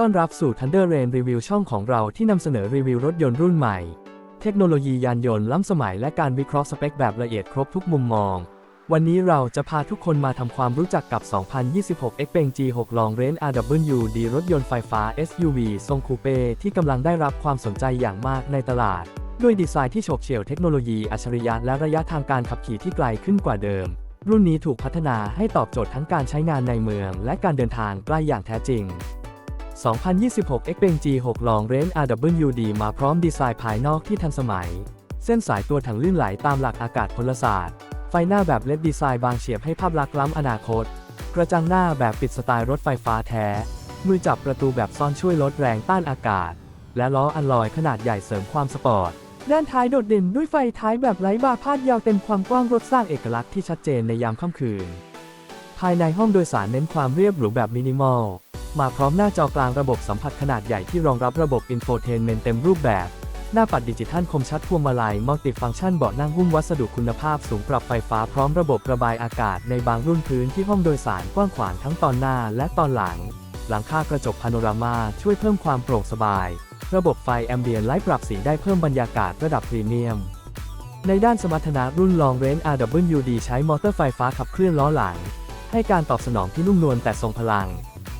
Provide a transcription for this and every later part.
ต้อนรับสู่ Thunder Rain Review ช่องของเราที่นำเสนอรีวิวรถยนต์รุ่นใหม่ เทคโนโลยียานยนต์ล้ำสมัยและการวิเคราะห์สเปคแบบละเอียดครบทุกมุมมอง วันนี้เราจะพาทุกคนมาทำความรู้จักกับ 2026 Xpeng G6 Long Range RWD รถยนต์ไฟฟ้า SUV ทรงคูเป้ที่กำลังได้รับความสนใจอย่างมากในตลาด ด้วยดีไซน์ที่โฉบเฉี่ยวเทคโนโลยีอัจฉริยะและระยะทางการขับขี่ที่ไกลขึ้นกว่าเดิม รุ่นนี้ถูกพัฒนาให้ตอบโจทย์ทั้งการใช้งานในเมือง และการเดินทางใกล้อย่างแท้จริง 2026 Xpeng G6 Long Range RWD มาพร้อมดีไซน์ภายนอกที่ทันสมัย เส้นสายตัวถังลื่นไหลตามหลักอากาศพลศาสตร์ ไฟหน้าแบบเล็ดดีไซน์บางเฉียบให้ภาพลักษณ์ล้ำอนาคต กระจังหน้าแบบปิดสไตล์รถไฟฟ้าแท้ มือจับประตูแบบซ่อนช่วยลดแรงต้านอากาศ และล้ออัลลอยขนาดใหญ่เสริมความสปอร์ต ด้านท้ายโดดเด่นด้วยไฟท้ายแบบไร้บาร์พาดยาวเต็มความกว้างรถสร้างเอกลักษณ์ที่ชัดเจนในยามค่ำคืน ภายในห้องโดยสารเน้นความเรียบหรูแบบมินิมอล มาพร้อมหน้าจอกลางระบบสัมผัสขนาดใหญ่ที่รองรับระบบอินโฟเทนเมนต์เต็มรูปแบบ หน้าปัดดิจิทัลคมชัดพวงมาลัยมัลติฟังก์ชันเบาะนั่งหุ้มวัสดุคุณภาพสูงปรับไฟฟ้าพร้อมระบบระบายอากาศในบางรุ่นพื้นที่ห้องโดยสารกว้างขวางทั้งตอนหน้าและตอนหลัง หลังคากระจกพาโนรามาช่วยเพิ่มความโปร่งสบาย ระบบไฟแอมเบียนไลท์ปรับสีได้เพิ่มบรรยากาศระดับพรีเมียม ในด้านสมรรถนะรุ่น Long Range RWD ใช้มอเตอร์ไฟฟ้าขับเคลื่อนล้อหลัง ให้การตอบสนองที่นุ่มนวลแต่ทรงพลัง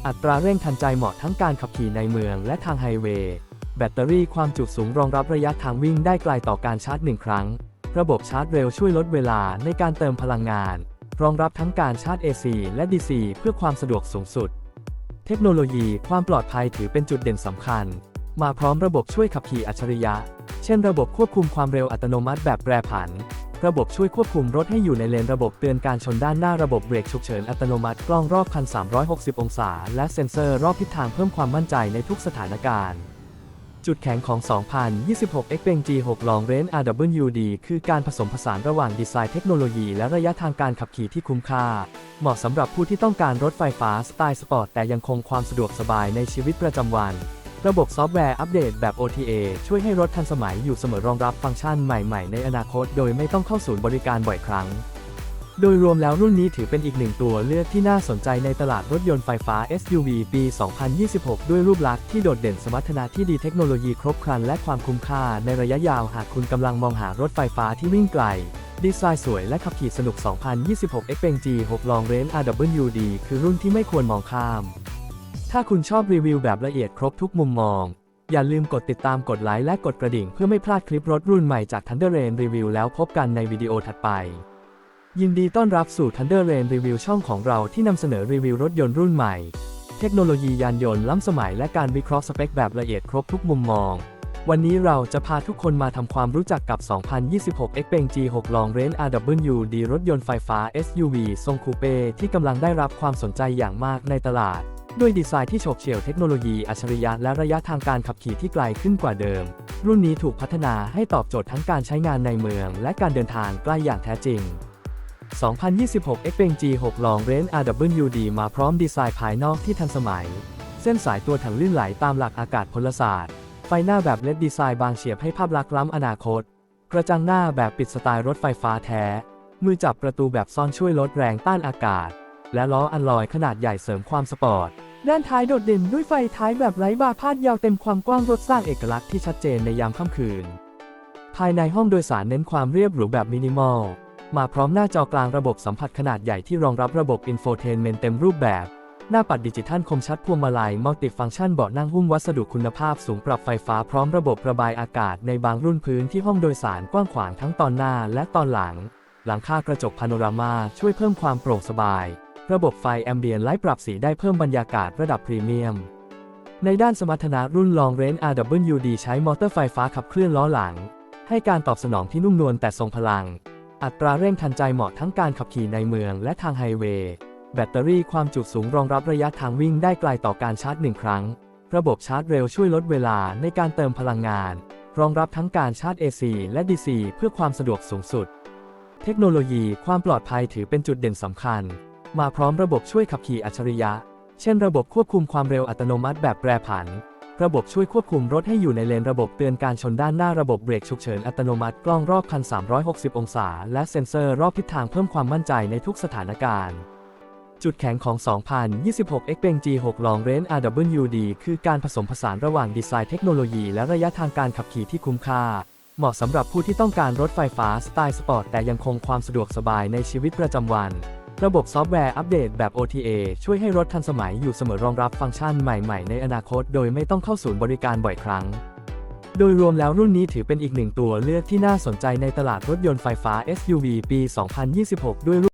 อัตราเร่งทันใจเหมาะทั้งการขับขี่ในเมืองและทางไฮเวย์ แบตเตอรี่ความจุสูงรองรับระยะทางวิ่งได้ไกลต่อการชาร์จหนึ่งครั้ง ระบบชาร์จเร็วช่วยลดเวลาในการเติมพลังงาน รองรับทั้งการชาร์จ AC และ DC เพื่อความสะดวกสูงสุด เทคโนโลยีความปลอดภัยถือเป็นจุดเด่นสำคัญ มาพร้อมระบบช่วยขับขี่อัจฉริยะ เช่นระบบควบคุมความเร็วอัตโนมัติแบบแปรผัน ระบบช่วยควบคุมรถให้อยู่ในเลนระบบเตือนการชนด้านหน้าระบบเบรกฉุกเฉินอัตโนมัติกล้องรอบคัน 360 องศา และเซ็นเซอร์รอบทิศทางเพิ่มความมั่นใจในทุกสถานการณ์จุดแข็งของ 2026 Xpeng G6 Long Range RWD คือการผสมผสานระหว่างดีไซน์เทคโนโลยีและระยะทางการขับขี่ที่คุ้มค่า เหมาะสำหรับผู้ที่ต้องการรถไฟฟ้าสไตล์สปอร์ตแต่ยังคงความสะดวกสบายในชีวิตประจำวัน ระบบซอฟต์แวร์อัปเดตแบบ OTA ช่วยให้รถทันสมัยอยู่เสมอรองรับฟังก์ชันใหม่ๆ ในอนาคต โดยไม่ต้องเข้าศูนย์บริการบ่อยครั้ง โดยรวมแล้วรุ่นนี้ถือเป็นอีกหนึ่งตัวเลือกที่น่าสนใจในตลาดรถยนต์ไฟฟ้า SUV ปี 2026 ด้วยรูปลักษณ์ที่โดดเด่นสมรรถนะที่ดีเทคโนโลยีครบครันและความคุ้มค่าในระยะยาวหากคุณกำลังมองหารถไฟฟ้าที่วิ่งไกลดีไซน์สวยและขับขี่สนุก 2026 Xpeng G6 Long Range RWD คือรุ่นที่ไม่ควรมองข้าม ถ้าคุณชอบรีวิวแบบละเอียดครบทุกมุมมอง อย่าลืมกดติดตามกดไลค์และกดกระดิ่งเพื่อไม่พลาดคลิปรถรุ่นใหม่จาก Thunder Rain Review แล้วพบกันในวิดีโอถัดไป ยินดีต้อนรับสู่ Thunder Rain Review ช่องของเราที่นำเสนอรีวิวรถยนต์รุ่นใหม่ เทคโนโลยียานยนต์ล้ำสมัยและการวิเคราะห์สเปคแบบละเอียดครบทุกมุมมอง วันนี้เราจะพาทุกคนมาทำความรู้จักกับ 2026 Xpeng G6 Long Range RWD รถยนต์ไฟฟ้า SUV ทรงคูเป้ที่กำลังได้รับความสนใจอย่างมากในตลาด ด้วยดีไซน์ที่โฉบเฉี่ยวเทคโนโลยีอัจฉริยะและระยะทางการขับขี่ที่ไกลขึ้นกว่าเดิม รุ่นนี้ถูกพัฒนาให้ตอบโจทย์ทั้งการใช้งานในเมือง และการเดินทางใกล้อย่างแท้จริง 2026 Xpeng G6 Long Range RWD มาพร้อมดีไซน์ภายนอกที่ทันสมัย เส้นสายตัวถังลื่นไหลตามหลักอากาศพลศาสตร์ ไฟหน้าแบบเลดดีไซน์บางเฉียบให้ภาพลักษณ์ล้ำอนาคต กระจังหน้าแบบปิดสไตล์รถไฟฟ้าแท้ มือจับประตูแบบซ่อนช่วยลดแรงต้านอากาศ และล้ออัลลอยขนาดใหญ่เสริมความสปอร์ต ด้านท้ายโดดเด่นด้วยไฟท้ายแบบไร้บาร์พาดยาวเต็มความกว้างรถสร้างเอกลักษณ์ที่ชัดเจนในยามค่ำคืน ภายในห้องโดยสารเน้นความเรียบหรูแบบมินิมอล มาพร้อมหน้าจอกลางระบบสัมผัสขนาดใหญ่ที่รองรับระบบอินโฟเทนเมนต์เต็มรูปแบบ หน้าปัดดิจิทัลคมชัดพวงมาลัยมัลติฟังก์ชันเบาะนั่งหุ้มวัสดุคุณภาพสูงปรับไฟฟ้าพร้อมระบบระบายอากาศในบางรุ่นพื้นที่ห้องโดยสารกว้างขวางทั้งตอนหน้าและตอนหลัง หลังคากระจกพาโนรามาช่วยเพิ่มความโปร่งสบาย ระบบไฟแอมเบียนไลท์ปรับสีได้เพิ่มบรรยากาศระดับพรีเมียม ในด้านสมรรถนะรุ่น Long Range RWD ใช้มอเตอร์ไฟฟ้าขับเคลื่อนล้อหลัง ให้การตอบสนองที่นุ่มนวลแต่ทรงพลัง อัตราเร่งทันใจเหมาะทั้งการขับขี่ในเมืองและทางไฮเวย์ แบตเตอรี่ความจุสูงรองรับระยะทางวิ่งได้ไกลต่อการชาร์จหนึ่งครั้ง ระบบชาร์จเร็วช่วยลดเวลาในการเติมพลังงาน รองรับทั้งการชาร์จ AC และ DC เพื่อความสะดวกสูงสุด เทคโนโลยีความปลอดภัยถือเป็นจุดเด่นสำคัญ มาพร้อมระบบช่วยขับขี่อัจฉริยะ เช่นระบบควบคุมความเร็วอัตโนมัติแบบแปรผัน ระบบช่วยควบคุมรถให้อยู่ในเลนระบบเตือนการชนด้านหน้าระบบเบรกฉุกเฉินอัตโนมัติกล้องรอบคัน 360 องศา และเซ็นเซอร์รอบทิศทางเพิ่มความมั่นใจในทุกสถานการณ์จุดแข็งของ 2026 Xpeng G6 Long Range RWD คือการผสมผสานระหว่างดีไซน์เทคโนโลยีและระยะทางการขับขี่ที่คุ้มค่า เหมาะสำหรับผู้ที่ต้องการรถไฟฟ้าสไตล์สปอร์ตแต่ยังคงความสะดวกสบายในชีวิตประจำวัน ระบบซอฟต์แวร์อัปเดตแบบ OTA ช่วยให้รถทันสมัยอยู่เสมอรองรับฟังก์ชันใหม่ๆ ในอนาคตโดยไม่ต้องเข้าศูนย์บริการบ่อยครั้ง โดยรวมแล้วรุ่นนี้ถือเป็นอีกหนึ่งตัวเลือกที่น่าสนใจในตลาดรถยนต์ไฟฟ้า SUV ปี 2026 ด้วย